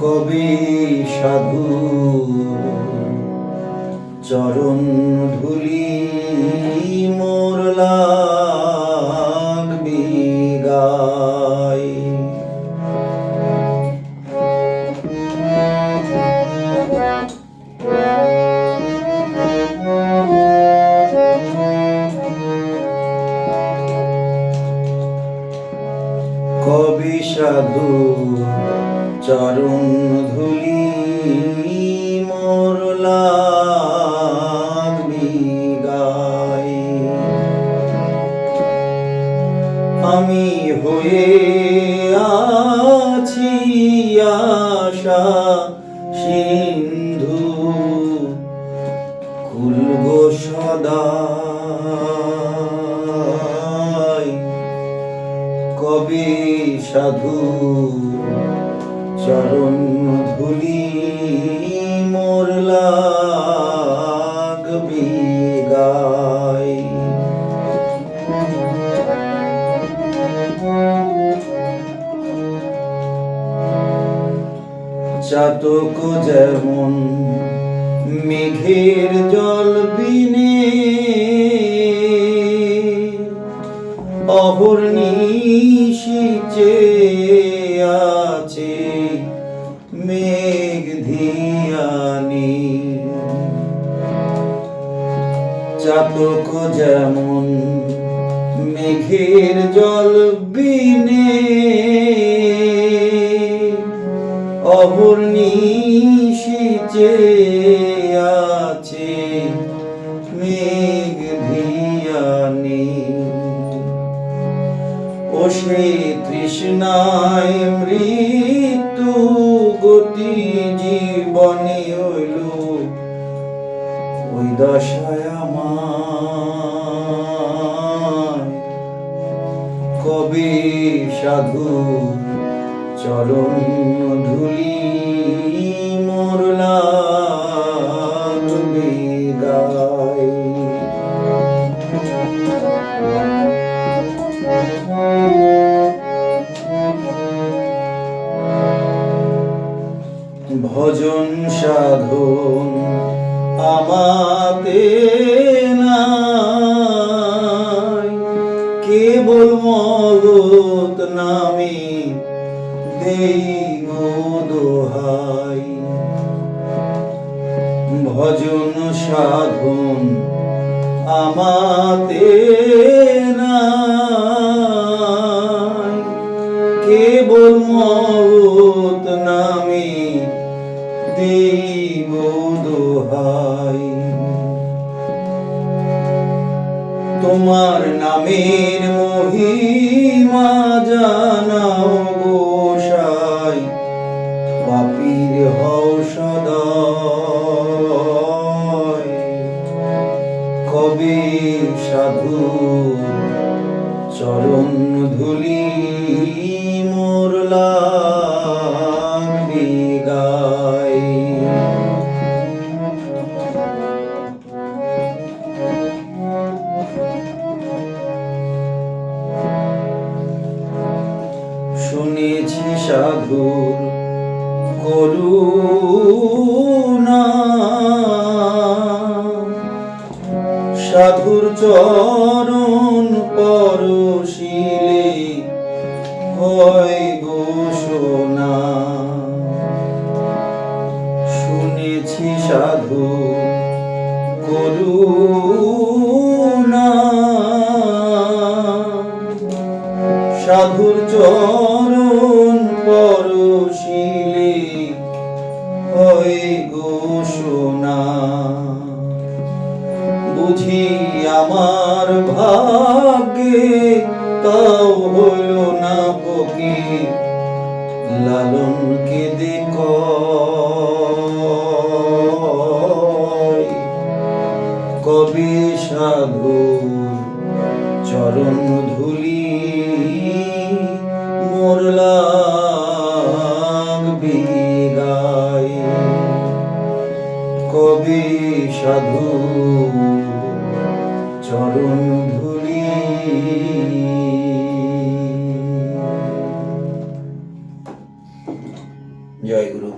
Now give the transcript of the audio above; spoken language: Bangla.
কবি সাধু চরণ কবি সাধু চরণ ধুলি মোরলা আমি হয়ে খুলব সদাই কবি সাধু চরণ ধুলি মোর গায় চাতক যেমন মেঘের জল বিনে অহর্নিশিচে আছে মেঘ ধিয়ানি। চাতক যেমন মেঘের জল বিনে অহর্নিশিচে ও তৃষ্ণায় মৃত্যু গতি জীবনে হইল। ওই দশায় আমার কবি সাধু চরণ ধুলি মোর লাগবে গায় ভজন সাধন আমাতে নাই। কেবল মগত নামে গো দোহাই। ভজন সাধন আমাতে দোহাই তোমার নামের মহিমা জানাও গোসাই পাপীর হও সদয়। কবি সাধু চরণ ধুলি সাধুর করুণা। সাধুর চরণ পরশিলে হয় সোনা শুনেছি সাধু করুণা। সাধুর চরণ গো বুঝি আমার ভাগ্যে তাও হইল না পকি লালনকে দেখ কবি সাধু চরণ ধুলি, মোর কবি সাধু চরণ ধুলি। জয় গুরু।